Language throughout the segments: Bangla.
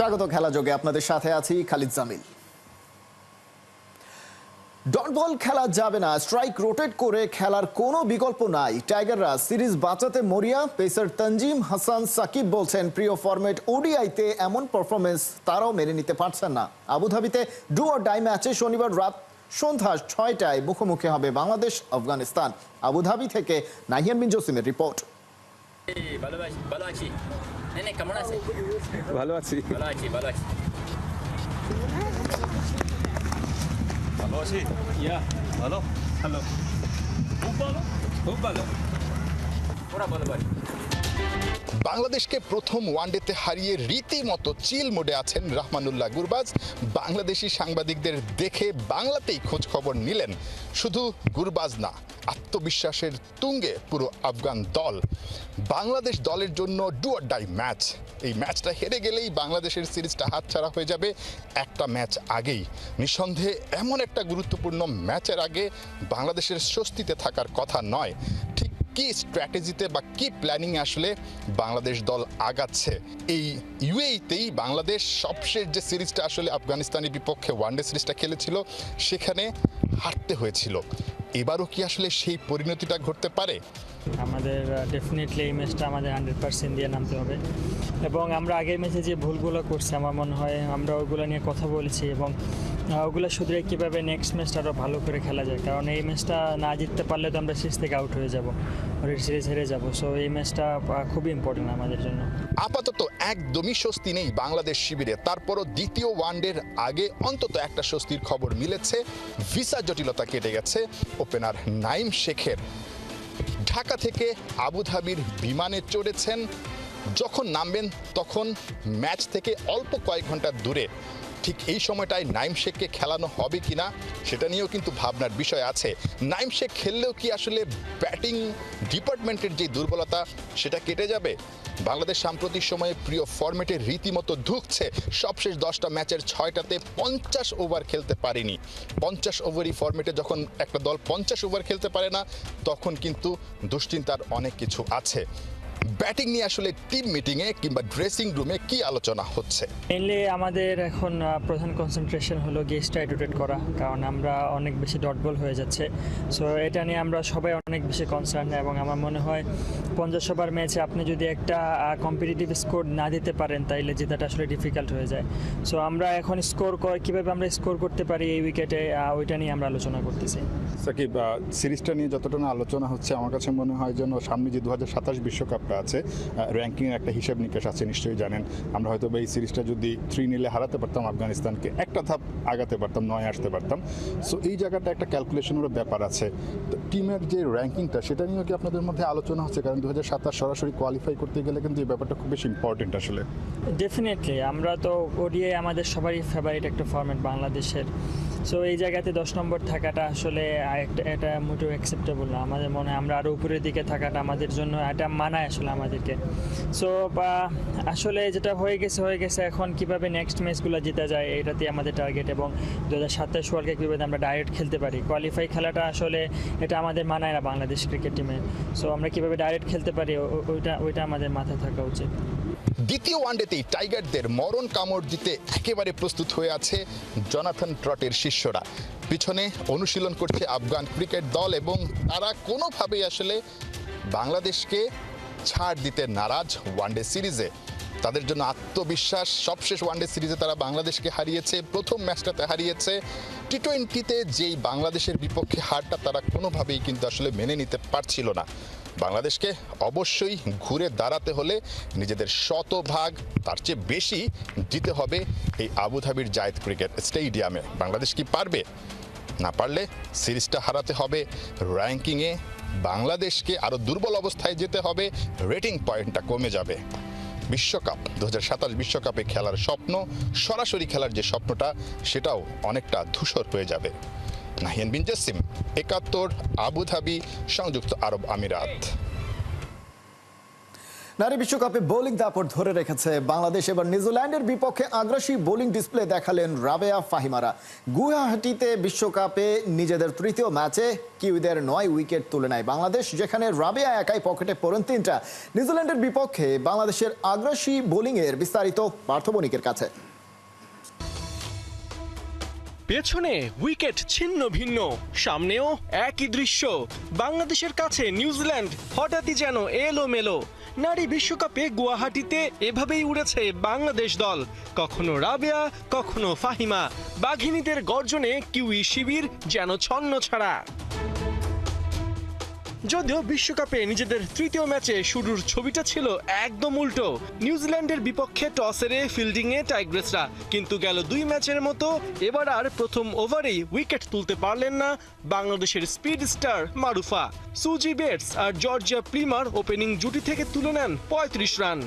স্বাগত খেলা যোগে আপনাদের সাথে আছি খালিদ জামিল। ডট বল খেলা যাবে না, স্ট্রাইক রোটেট করে খেলার কোনো বিকল্প নাই। টাইগাররা সিরিজ বাঁচাতে মরিয়া, পেসার তঞ্জিম হাসান সাকিব বলছেন, প্রিয় ফরম্যাট ওডিআইতে এমন পারফরমেন্স তারাও মেনে নিতে পারছেন না। আবুধাবিতে ডু অর ডাই ম্যাচে শনিবার রাত সন্ধ্যা ছয়টায় মুখোমুখি হবে বাংলাদেশ আফগানিস্তান আবুধাবি থেকে নাহিয়ান বিন জসিমের রিপোর্ট। ভালো আছি ভালো আছি নে নে কেমন আছে? ভালো আছি। ভালো আছি ভালো আছি? ভালো আছি ইয়া। ভালো? ভালো। খুব ভালো? খুব ভালো। পুরা ভালো ভাই বাংলাদেশকে প্রথম ওয়ানডেতে হারিয়ে রীতিমতো চিল মোডে আছেন রহমানুল্লাহ গুরবাজ। বাংলাদেশি সাংবাদিকদের দেখে বাংলাতেই খোঁজ খবর নিলেন। শুধু গুরবাজ না আত্মবিশ্বাসের তুঙ্গে পুরো আফগান দল। বাংলাদেশ দলের জন্য ডু অর ডাই ম্যাচ এই ম্যাচটা হেরে গেলেই বাংলাদেশের সিরিজটা হাতছাড়া হয়ে যাবে একটা ম্যাচ আগেই। নিঃসন্দেহে এমন একটা গুরুত্বপূর্ণ ম্যাচের আগে বাংলাদেশের স্বস্তিতে থাকার কথা নয়। ঠিক কি স্ট্র্যাটেজিতে বা কি প্ল্যানিং আসলে বাংলাদেশ দল আগাচ্ছে? এই ইউএইতেই বাংলাদেশ সবশেষ যে সিরিজটা আসলে আফগানিস্তানের বিপক্ষে ওয়ানডে সিরিজটা খেলেছিল, সেখানে হারতে হয়েছিল। এবারও কি আসলে সেই পরিণতিটা ঘটতে পারে? আমাদের ডেফিনেটলি এই ম্যাচটা আমাদের হান্ড্রেড পার্সেন্ট দিয়ে নামতে হবে। এবং আমরা আগের ম্যাচে যে ভুলগুলো করছি, আমার মনে হয় আমরা ওগুলো নিয়ে কথা বলেছি এবং ওগুলো শুধরে কীভাবে নেক্সট ম্যাচটা আরও ভালো করে খেলা যায়? কারণ এই ম্যাচটা না জিততে পারলে তো আমরা সিরিজ থেকে আউট হয়ে যাব। সিরিজ হেরে যাব। সো এই ম্যাচটা খুবই ইম্পর্টেন্ট আমাদের জন্য। আপাতত একদমই স্বস্তি নেই বাংলাদেশ শিবিরে। তারপরও দ্বিতীয় ওয়ানডের আগে অন্তত একটা স্বস্তির খবর মিলেছে। ভিসা জটিলতা কেটে গেছে ওপেনার নাইম শেখের। ঢাকা থেকে আবুধাবির বিমানে চড়েছেন। যখন নামবেন তখন ম্যাচ থেকে অল্প কয়েক ঘণ্টা দূরে। ঠিক এই সময়টায় নাইম শেখকে খেলানো হবে কিনা সেটা নিয়েও কিন্তু ভাবনার বিষয় আছে। নাইম শেখ খেললেও কি আসলে ব্যাটিং ডিপার্টমেন্টের যে দুর্বলতা, সেটা কেটে যাবে? বাংলাদেশ সাম্প্রতিক সময়ে প্রিয় ফরম্যাটে রীতিমতো ঢুকছে সবশেষ দশটা ম্যাচের ছয়টাতে পঞ্চাশ ওভার খেলতে পারেনি। পঞ্চাশ ওভারই ফরম্যাটে যখন একটা দল পঞ্চাশ ওভার খেলতে পারে না, তখন কিন্তু দুশ্চিন্তার অনেক কিছু আছে। ব্যাটিং নিয়ে আসলে টিম মিটিংয়ে কিংবা ড্রেসিং রুমে কি আলোচনা হচ্ছে? মেনলি আমাদের এখন প্রধান কনসেন্ট্রেশন হলো গেস্ট রোটেট করা কারণ আমরা অনেক বেশি ডট বল হয়ে যাচ্ছে। সো এটা নিয়ে আমরা সবাই অনেক বেশি কনসার্ন এবং আমার মনে হয় পঞ্চাশ ওভার ম্যাচে আপনি যদি একটা কম্পিটিটিভ স্কোর না দিতে পারেন তাইলে জেতাটা আসলে ডিফিকাল্ট হয়ে যায়। সো আমরা এখন স্কোর কর কীভাবে আমরা স্কোর করতে পারি এই উইকেটে ওইটা নিয়ে আমরা আলোচনা করতেছি। সাকিব সিরিজটা নিয়ে যতটা না আলোচনা হচ্ছে আমার কাছে মনে হয় যেন সামনে যে দু হাজার সাতাশ আছে। র্যাঙ্কিংয়ের একটা হিসাব নিকাশ আছে, নিশ্চয়ই জানেন। আমরা হয়তো এই সিরিজটা যদি থ্রি নিলে হারাতে পারতাম, আফগানিস্তানকে একটা ধাপ আগাতে পারতাম, নয় আসতে পারতাম। সো এই জায়গাটা একটা ক্যালকুলেশনেরও ব্যাপার আছে। তো টিমের যে র্যাঙ্কিংটা সেটা নিয়েও কি আপনাদের মধ্যে আলোচনা হচ্ছে? কারণ দু হাজার সাতাশ সরাসরি কোয়ালিফাই করতে গেলে কিন্তু এই ব্যাপারটা খুব বেশি ইম্পর্টেন্ট আসলে। ডেফিনেটলি আমরা তো ওডিআই আমাদের সবারই ফেভারিট একটা ফরম্যাট বাংলাদেশের। সো এই জায়গাতে দশ নম্বর থাকাটা আসলে এটা মোটেও অ্যাকসেপ্টেবল না। আমাদের মনে হয় আমরা আরও উপরের দিকে থাকাটা আমাদের জন্য এটা মানায় আসলে আমাদেরকে। সো আসলে যেটা হয়ে গেছে হয়ে গেছে এখন কীভাবে নেক্সট ম্যাচগুলো জিতে যায়, এটাতেই আমাদের টার্গেট এবং দু হাজার সাতাশ ওয়ার্ল্ড কাপ কীভাবে আমরা ডাইরেক্ট খেলতে পারি। কোয়ালিফাই খেলাটা আসলে এটা আমাদের মানায় না বাংলাদেশ ক্রিকেট টিমে সো আমরা কীভাবে ডাইরেক্ট খেলতে পারি ওইটা ওইটা আমাদের মাথায় থাকা উচিত। দ্বিতীয় ওয়ানডেতেই টাইগারদের মরণ কামড় দিতে একেবারে প্রস্তুত হয়ে আছে জনাথন ট্রটের শিষ্যরা। পিছনে অনুশীলন করছে আফগান ক্রিকেট দল এবং তারা কোনোভাবেই আসলে বাংলাদেশকে ছাড় দিতে নারাজ ওয়ানডে সিরিজে। তাদের জন্য আত্মবিশ্বাস, সবশেষ ওয়ানডে সিরিজে তারা বাংলাদেশকে হারিয়েছে, প্রথম ম্যাচটাতে হারিয়েছে। টি টোয়েন্টিতে যেই বাংলাদেশের বিপক্ষে হারটা তারা কোনোভাবেই কিন্তু আসলে মেনে নিতে পারছিল না। বাংলাদেশকে অবশ্যই ঘুরে দাঁড়াতে হলে নিজেদের শতভাগ, তার চেয়ে বেশি দিতে হবে এই আবুধাবির জায়েদ ক্রিকেট স্টেডিয়ামে। বাংলাদেশ কি পারবে? না পারলে সিরিজটা হারাতে হবে। র্যাঙ্কিংয়ে বাংলাদেশকে আরও দুর্বল অবস্থায় যেতে হবে। রেটিং পয়েন্টটা কমে যাবে। বিশ্বকাপ দু হাজার বিশ্বকাপে খেলার স্বপ্ন, সরাসরি খেলার যে স্বপ্নটা, সেটাও অনেকটা ধূসর হয়ে যাবে। নাহিয়ান বিন জাসিম, একাত্তর, আবুধাবি, সংযুক্ত আরব আমিরাত। নারী বিশ্বকাপে বোলিং দাপট ধরে রেখেছে বাংলাদেশ, এবার নিউজিল্যান্ডের বিপক্ষে আগ্রাসী বোলিং ডিসপ্লে দেখালেন রাবেয়া ফাহিমারা। গুয়াহাটিতে বিশ্বকাপে নিজেদের তৃতীয় ম্যাচে কিউদের নয় উইকেট তুলে নেয় বাংলাদেশ, যেখানে রাবেয়া একাই পকেটে পড়েন তিনটা। নিউজিল্যান্ডের বিপক্ষে বাংলাদেশের আগ্রাসী বোলিংয়ের বিস্তারিত পার্থবণিকের কাছে। পেছনে উইকেট ছিন্ন ভিন্ন, সামনেও একই দৃশ্য। বাংলাদেশের কাছে নিউজিল্যান্ড হঠাৎই যেন এলো মেলো নারী বিশ্বকাপে গুয়াহাটিতে এভাবেই উড়েছে বাংলাদেশ দল। কখনো রাবেয়া, কখনো ফাহিমা। বাঘিনীদের গর্জনে কিউই শিবির যেন ছন্ন ছাড়া। যদিও বিশ্বকাপে নিজেদের তৃতীয় ম্যাচে শুরুর ছবিটা ছিল একদম উল্টো। নিউজিল্যান্ডের বিপক্ষে টস হেরে ফিল্ডিংয়ে টাইগ্রেসরা, কিন্তু গেল দুই ম্যাচের মতো এবার আর প্রথম ওভারেই উইকেট তুলতে পারলেন না বাংলাদেশের speed star Marufa. Suzie Bates আর জর্জিয়া প্রিমার ওপেনিং জুটি থেকে তুলে নেন পঁয়ত্রিশ রান।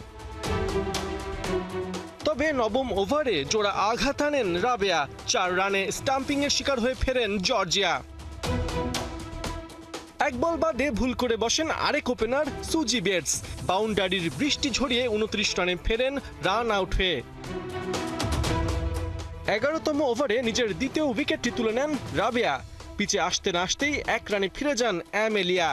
তবে নবম ওভারে জোড়া আঘাত আনেন রাবেয়া, চার রানে স্টাম্পিং এর শিকার হয়ে ফেরেন জর্জিয়া। এক বল বাদে ভুল করে বসেন আরেক ওপেনার সুজি বেটস। বাউন্ডারির বৃষ্টি ঝরিয়ে উনত্রিশ রানে ফেরেন রান আউট হয়ে। এগারোতম ওভারে নিজের দ্বিতীয় উইকেটটি তুলে নেন রাবেয়া। পিচে আসতে না আসতেই এক রানে ফিরে যান অ্যামেলিয়া।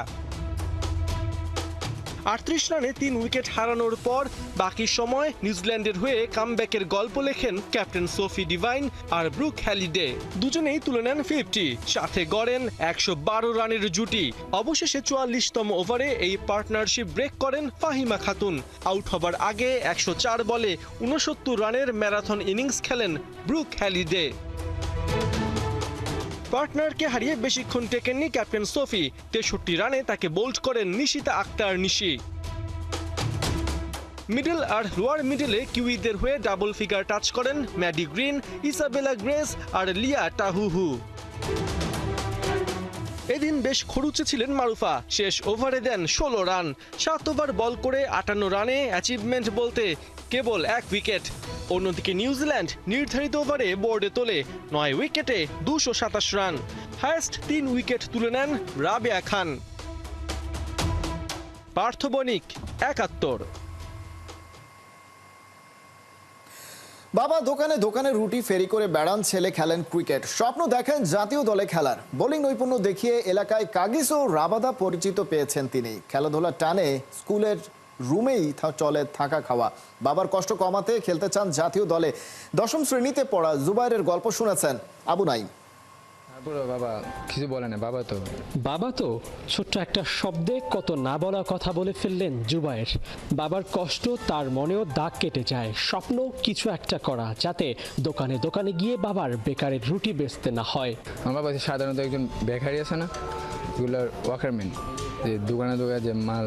আটত্রিশ রানে তিন উইকেট হারানোর পর বাকি সময় নিউজিল্যান্ডের হয়ে কামব্যাকের গল্প লেখেন ক্যাপ্টেন সোফি ডিভাইন আর ব্রুক হ্যালিডে। দুজনেই তুলে নেন ফিফটি। সাথে গড়েন একশো বারো রানের জুটি। অবশেষে চুয়াল্লিশতম ওভারে এই পার্টনারশিপ ব্রেক করেন ফাহিমা খাতুন। আউট হবার আগে একশো চার বলে উনসত্তর রানের ম্যারাথন ইনিংস খেলেন ব্রুক হ্যালিডে। পার্টনারকে হারিয়ে বেশিক্ষণ টেকেননি ক্যাপ্টেন সোফি। তেষট্টি রানে তাকে বোল্ড করেন নিশিতা আক্তার নিশি। মিডল আর লোয়ার মিডলে কিউইদের হয়ে ডাবল ফিগার টাচ করেন ম্যাডি গ্রিন, ইসাবেলা গ্রেস আর লিয়া টাহুহু। এদিন বেশ খরুচে ছিলেন মারুফা। শেষ ওভারে দেন ষোলো রান। সাত ওভার বল করে আটান্ন রানে অ্যাচিভমেন্ট বলতে কেবল এক উইকেট। অন্যদিকে নিউজিল্যান্ড নির্ধারিত ওভারে বোর্ডে তোলে নয় উইকেটে দুশো সাতাশ রান। হায়েস্ট তিন উইকেট তুলে নেন রাবেয়া খান। পার্থ বণিক, একাত্তর। বাবা দোকানে দোকানে রুটি ফেরি করে বেড়ান, ছেলে খেলেন ক্রিকেট। স্বপ্ন দেখেন জাতীয় দলে খেলার। বোলিং নৈপুণ্য দেখিয়ে এলাকায় কাগিস ও রাবাদা পরিচিত পেয়েছেন তিনি। খেলাধুলার টানে স্কুলের রুমেই চলে থাকা খাওয়া। বাবার কষ্ট কমাতে খেলতে চান জাতীয় দলে। দশম শ্রেণীতে পড়া জুবাইরের গল্প শুনেছেন আবু নাইম তারপরে বাবা কিছু বলে না বাবা তো। বাবা তো? ছোট্ট একটা শব্দে কত না বলা কথা বলে ফেললেন জুবায়ের। বাবার কষ্ট তার মনেও দাগ কেটে যায়। স্বপ্ন কিছু একটা করা যাতে দোকানে দোকানে গিয়ে বাবার বেকারের রুটি বেচতে না হয়। আমার বাবা সাধারণত একজন বেকারি আছে না এগুলোর ওয়াকারম্যান যে দোকানে দোকানে যে মাল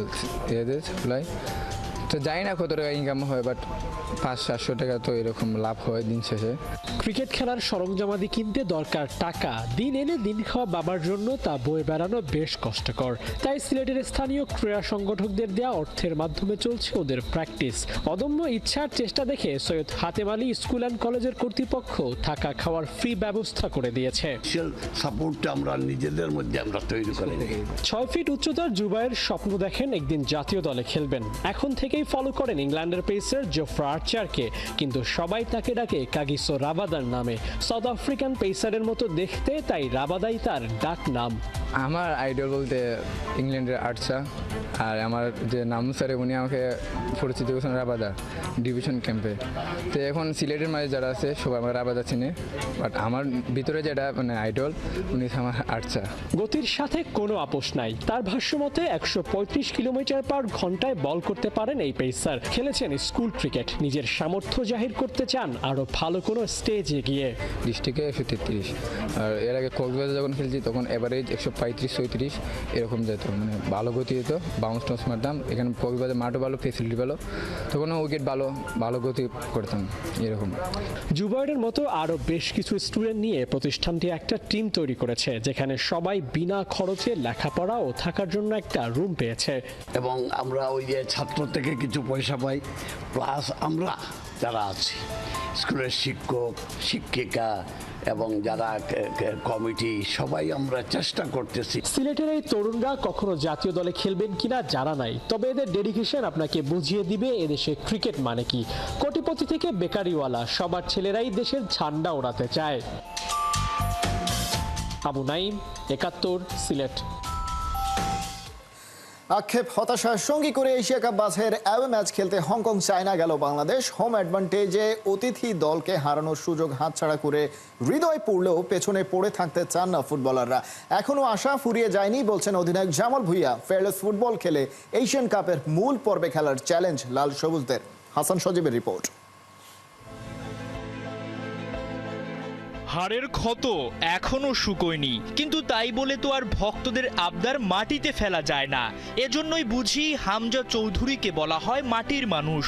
ইয়ে সাপ্লাই তো জানি না কত টাকা ইনকাম হয় বাট পাঁচ সাতশো টাকা তো এরকম লাভ হয় দিন শেষে। ক্রিকেট খেলার সরঞ্জামাদি কিনতে দরকার টাকা। দিন এনে দিন খাওয়া বাবার জন্য তা বয়ে বেড়ানো বেশ কষ্টকর। তাই সিলেটের স্থানীয় ক্রীড়া সংগঠকদের দেওয়া অর্থের মাধ্যমে চলছে ওদের প্র্যাকটিস। অদম্য ইচ্ছার চেষ্টা দেখে সৈয়দ হাতেম আলী স্কুল অ্যান্ড কলেজের কর্তৃপক্ষ থাকা খাওয়ার ফ্রি ব্যবস্থা করে দিয়েছে। সাপোর্টটা আমরা নিজেদের মধ্যে আমরা তৈরি করে ছয় ফিট উচ্চতার জুবাইয়ের স্বপ্ন দেখেন একদিন জাতীয় দলে খেলবেন। এখন থেকেই ফলো করেন ইংল্যান্ডের পেসার জোফ্রা আর্চারকে কিন্তু সবাই তাকে ডাকে কাগিসো রাবাদার নামে। সাউথ আফ্রিকান পেসারের মতো দেখতে তাই রাবাদাই তার ডাক নাম। আমার আইডল বলতে ইংল্যান্ডের আর্টসা আর আমার যে নাম স্যারে উনি আমাকে পরিচিত করেছেন রাবাদা ডিভিশন ক্যাম্পে তো এখন সিলেটের মাঝে যারা আছে সবাই আমার রাবাদা চিনে। বাট আমার ভিতরে যেটা মানে আইডল উনি আমার আর্টসা গতির সাথে কোনো আপোষ নাই। তার ভাষ্য মতে একশো পঁয়ত্রিশ কিলোমিটার পার ঘন্টায় বল করতে পারেন এই পেসার খেলেছেন স্কুল ক্রিকেট। নিজের সামর্থ্য জাহির করতে চান আরও ভালো কোনো স্টেজে গিয়ে ডিস্ট্রিক্টে একশো তেত্রিশ। আর এর আগে কক্সবাজার যখন খেলছি তখন এভারেজ একশো পঁয়ত্রিশ ছয়ত্রিশ এরকম যেত। মানে ভালো গতি যেত বাউন্স টাউন্স মারতাম। এখানে কক্সবাজার মাঠও ভালো ফেসিলিটি ভালো। তখনও উইকেট ভালো ভালো গতি করতাম এরকম। জুবাইরের মতো আরও বেশ কিছু স্টুডেন্ট নিয়ে প্রতিষ্ঠানটি একটা টিম তৈরি করেছে যেখানে সবাই বিনা খরচে লেখাপড়া ও থাকার জন্য একটা রুম পেয়েছে। এবং আমরা ওই যে ছাত্র থেকে কিছু পয়সা পাই প্লাস আমরা যারা আছে, স্কুলের শিক্ষক, শিক্ষিকা এবং যারা কমিটি, সবাই আমরা চেষ্টা করতেছি। সিলেটের এই তরুণরা কখনো জাতীয় দলে খেলবেন কিনা জানা নাই, তবে এদের ডেডিকেশন আপনাকে বুঝিয়ে দিবে এদেশে ক্রিকেট মানে কি। কোটিপতি থেকে বেকারিওয়ালা, সবার ছেলেরাই দেশের ঝান্ডা ওড়াতে চায়। আবু নাইম একাত্তর, সিলেট। আক্ষেপ হতাশার সঙ্গী করে এশিয়া কাপ বাসের অ্যাওয়ে ম্যাচ খেলতে হংকং, চায়না গেল বাংলাদেশ। হোম অ্যাডভান্টেজে অতিথি দলকে হারানোর সুযোগ হাতছাড়া করে হৃদয় পড়লেও পেছনে পড়ে থাকতে চান না ফুটবলাররা। এখনও আশা ফুরিয়ে যায়নি, বলছেন অধিনায়ক জামাল ভুইয়া। ফেয়ারলেস ফুটবল খেলে এশিয়ান কাপের মূল পর্বে খেলার চ্যালেঞ্জ লাল সবুজদের। হাসান সজীবের রিপোর্ট। হাড়ের ক্ষত এখনও শুকোয়নি। কিন্তু তাই বলে তো আর ভক্তদের আবদার মাটিতে ফেলা যায় না। এজন্যই বুঝি হামজা চৌধুরীকে বলা হয় মাটির মানুষ।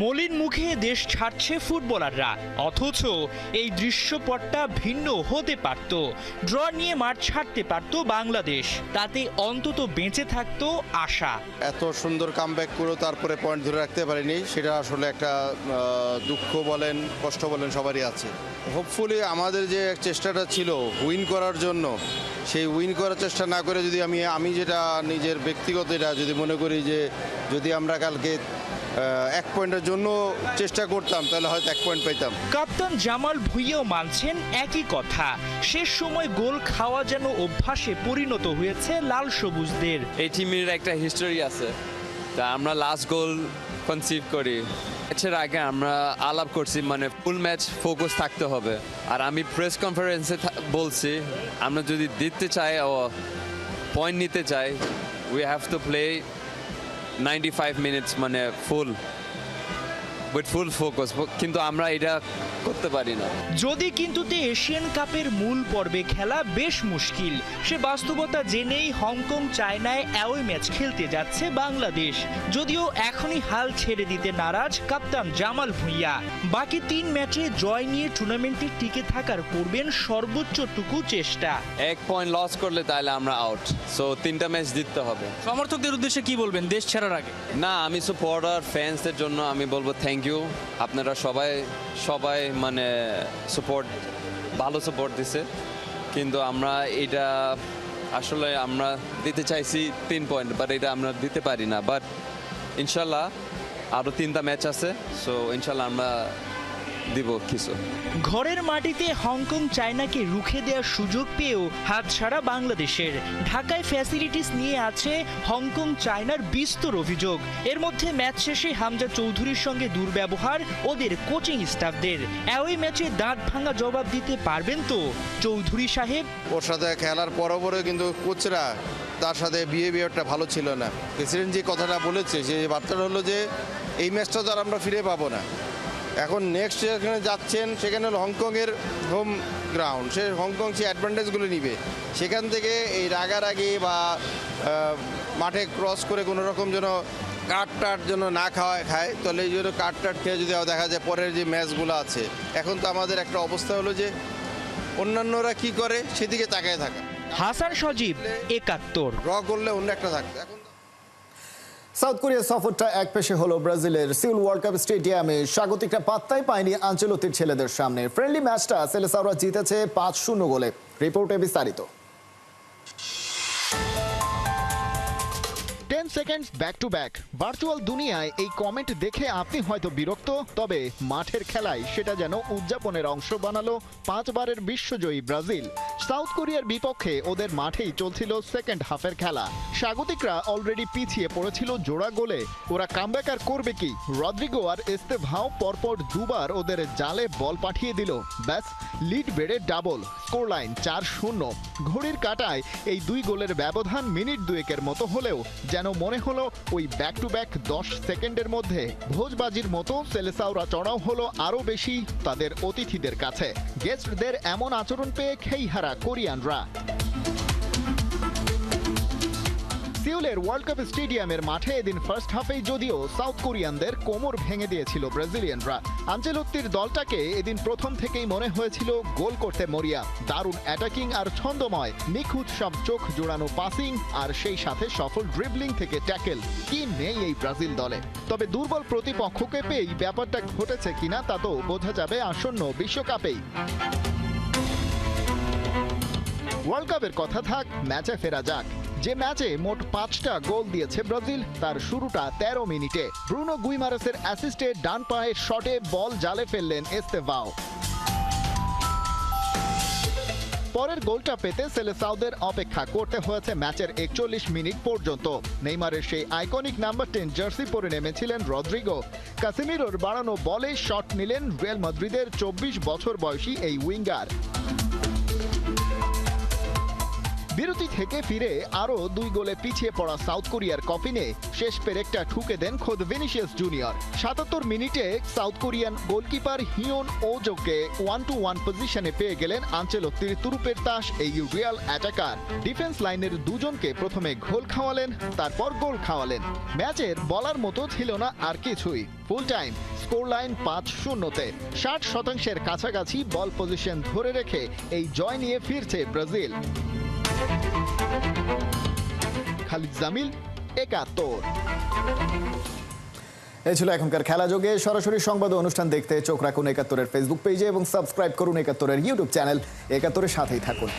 মলিন মুখে দেশ ছাড়ছে ফুটবলাররা। অথচ এই দৃশ্যপটটা ভিন্ন হতে পারত। ড্র নিয়ে মাঠ ছাড়তে পারত বাংলাদেশ। তাতে অন্তত বেঁচে থাকতো আশা। এত সুন্দর কামব্যাক করেও তারপরে পয়েন্ট ধরে রাখতে পারিনি। সেটা আসলে একটা দুঃখ বলেন, কষ্ট বলেন, সবারই আছে। হোপফুলি আমাদের যে চেষ্টাটা ছিল উইন করার জন্য, সেই উইন করার চেষ্টা না করে যদি আমি আমি যেটা নিজের ব্যক্তিগত এটা যদি মনে করি যে যদি আমরা কালকে এক পয়েন্টের জন্য চেষ্টা করতাম তাহলে হয়তো এক পয়েন্ট পেতাম। কাপ্তান জামাল ভুইয়াও মানছেন একই কথা। শেষ সময় গোল খাওয়া যেন অভ্যাসে পরিণত হয়েছে লাল সবুজদের। এই টিমের একটা হিস্টোরি আছে। তা আমরা লাস্ট গোল কনসিভ করি। ম্যাচের আগে আমরা আলাপ করছি মানে ফুল ম্যাচ ফোকাস থাকতে হবে। আর আমি প্রেস কনফারেন্সে বলছি আমরা যদি দিতে চাই ও পয়েন্ট নিতে চাই we have to play ninety five minutes মানে ফুল উইথ ফুল ফোকাস কিন্তু আমরা এটা করতে পারি না। যদি কিন্তুতে এশিয়ান কাপের মূল পর্বে খেলা বেশ মুশকিল সে বাস্তবতা জেনেই হংকং চায়নায় অ্যাওয়ে ম্যাচ খেলতে যাচ্ছে বাংলাদেশ। যদিও এখনই হাল ছেড়ে দিতে নারাজ কাপ্তান জামাল ভুঁইয়া। বাকি তিন ম্যাচে জয় নিয়ে টুর্নামেন্টে টিকে থাকার করবেন সর্বোচ্চটুকু চেষ্টা। এক পয়েন্ট লস করলে তাহলে আমরা আউট সো তিনটা ম্যাচ জিততে হবে। সমর্থকদের উদ্দেশ্যে কি বলবেন দেশ ছাড়ার আগে? না আমি সাপোর্টার ফ্যান্সদের জন্য আমি বলব থ্যাংক ইউ আপনারা সবাই সবাই মানে সাপোর্ট ভালো সাপোর্ট দিছে। কিন্তু আমরা এটা আসলে আমরা দিতে চাইছি তিন পয়েন্ট বাট এটা আমরা দিতে পারি না। বাট ইনশাল্লাহ আরও তিনটা ম্যাচ আছে সো ইনশাল্লাহ আমরা দিব কিছু। ঘরের মাটিতে হংকং চায়নাকে রুখে দেওয়ার সুযোগ পেয়েও হাত হাতছাড়া বাংলাদেশের। ঢাকায় ফ্যাসিলিটিস নিয়ে আছে হংকং চায়নার বিস্তর অভিযোগ। এর মধ্যে ম্যাচ শেষে হামজা চৌধুরীর সঙ্গে দুর্ব্যবহার ওদের কোচিং স্টাফদের। অ্যাওয়ে ম্যাচে দাঁত ভাঙা জবাব দিতে পারবেন তো চৌধুরী সাহেব? ওর সাথে খেলার পরও পরে কিন্তু কোচরা তার সাথে বিহেভিয়ারটা ভালো ছিল না। প্রেসিডেন্ট যে কথাটা বলেছে যে বার্তাটা হলো যে এই ম্যাচটা তো আর আমরা ফিরে পাবো না। এখন নেক্সট যেখানে যাচ্ছেন সেখানে হলো হংকংয়ের হোম গ্রাউন্ড সে হংকং সে অ্যাডভান্টেজগুলো নিবে। সেখান থেকে এই রাগারাগি বা মাঠে ক্রস করে কোনো রকম যেন কাট টাট যেন না খাওয়ায় খায় তাহলে এই জন্য কাট টাট খেয়ে যদি দেখা যায় পরের যে ম্যাচগুলো আছে এখন তো আমাদের একটা অবস্থা হলো যে অন্যান্যরা কি করে সেদিকে তাকায় থাকা। হাসান সজীব একাত্তর। ড্র করলে অন্য একটা থাকতো এখন সাউথ কোরিয়া সফরটা এক পেশে হলো ব্রাজিলের সিউল ওয়ার্ল্ড কাপ স্টেডিয়ামে। স্বাগতিকরা পাত্তাই পায়নি আঞ্চলতির ছেলেদের সামনে। ফ্রেন্ডলি ম্যাচটা সেলেসাওরা জিতেছে পাঁচ শূন্য গোলে। রিপোর্টে বিস্তারিত। Ten seconds back to back. Virtual দুনিয়ায় এই কমেন্ট দেখে আপনি হয়তো বিরক্ত, তবে মাঠের খেলায় সেটা যেন উদযাপনের অংশ বানালো পাঁচবারের বিশ্বজয়ী ব্রাজিল। সাউথ কোরিয়ার বিপক্ষে ওদের মাঠেই চলছিল সেকেন্ড হাফের খেলা। স্বাগতিকরা অলরেডি পিছিয়ে পড়েছিল জোড়া গোলে। ওরা কামব্যাক আর করবে কি? রদ্রিগো আর এস্তেভাও পরপর দুবার ওদের জালে বল পাঠিয়ে দিল। ব্যাস লিড বেড়ে ডাবল স্কোর লাইন চার শূন্য। ঘড়ির কাটায় এই দুই গোলের ব্যবধান মিনিট দুয়েকের মতো হলেও যেন মনে হলো ওই ব্যাক টু ব্যাক দশ সেকেন্ডের মধ্যে ভোজবাজির মতো সেলেসাওরা চড়াও হলো আরও বেশি তাদের অতিথিদের কাছে। গেস্টদের এমন আচরণ পেয়ে খেইহারা কোরিয়ানরা। সিউলের ওয়ার্ল্ড কাপ স্টেডিয়ামের মাঠে এদিন ফার্স্ট হাফেই যদিও সাউথ কোরিয়ানদের কোমর ভেঙে দিয়েছিল ব্রাজিলিয়ানরা আঞ্চেলত্তির দলটাকে এদিন প্রথম থেকেই মনে হয়েছিল গোল করতে মরিয়া। দারুণ অ্যাটাকিং আর ছন্দময়, নিখুঁত সব চোখ জোড়ানো পাসিং আর সেই সাথে সফল ড্রিবলিং থেকে ট্যাকেল কি নেই এই ব্রাজিল দলে? তবে দুর্বল প্রতিপক্ষকে পেয়েই ব্যাপারটা ঘটেছে কিনা তা তো বোঝা যাবে আসন্ন বিশ্বকাপেই। ওয়ার্ল্ড কাপের কথা থাক, ম্যাচে ফেরা যাক। যে ম্যাচে মোট পাঁচটা গোল দিয়েছে ব্রাজিল, তার শুরুটা তেরো মিনিটে। ব্রুনো গুইমারেসের অ্যাসিস্টে ডান পায়ে শটে বল জালে ফেললেন এস্তেভাও পরের গোলটা পেতে সেলেসাউদের অপেক্ষা করতে হয়েছে ম্যাচের একচল্লিশ মিনিট পর্যন্ত। নেইমারের সেই আইকনিক নাম্বার টেন জার্সি পরে নেমেছিলেন রদ্রিগো। কাসিমিরোর বাড়ানো বলে শট নিলেন রিয়াল মাদ্রিদের চব্বিশ বছর বয়সী এই উইঙ্গার। বিরতি থেকে ফিরে আরও দুই গোলে পিছিয়ে পড়া সাউথ কোরিয়ার কফিনে শেষ পেরেকটা ঠুকে দেন খোদ ভিনিসিয়াস জুনিয়র। সাতাত্তর মিনিটে সাউথ কোরিয়ান গোলকিপার হিওন ওজোকে ওয়ান টু ওয়ান পজিশনে পেয়ে গেলেন আঞ্চলত্তির তুরুপের তাস এই রিয়াল অ্যাটাকার। ডিফেন্স লাইনের দুজনকে প্রথমে ঘোল খাওয়ালেন, তারপর গোল খাওয়ালেন। ম্যাচের বলার মতো ছিল না আর কিছুই। ফুল টাইম স্কোর লাইন পাঁচ শূন্যতে ষাট শতাংশের কাছাকাছি বল পজিশন ধরে রেখে এই জয় নিয়ে ফিরছে ব্রাজিল। খালিদ জামিল, একাত্তর। এই ছিল এখনকার খেলা যোগে। সরাসরি সংবাদ অনুষ্ঠান দেখতে চোখ রাখুন একাত্তরের ফেসবুক পেজে এবং সাবস্ক্রাইব করুন একাত্তরের ইউটিউব চ্যানেল একাত্তরের সাথেই থাকুন।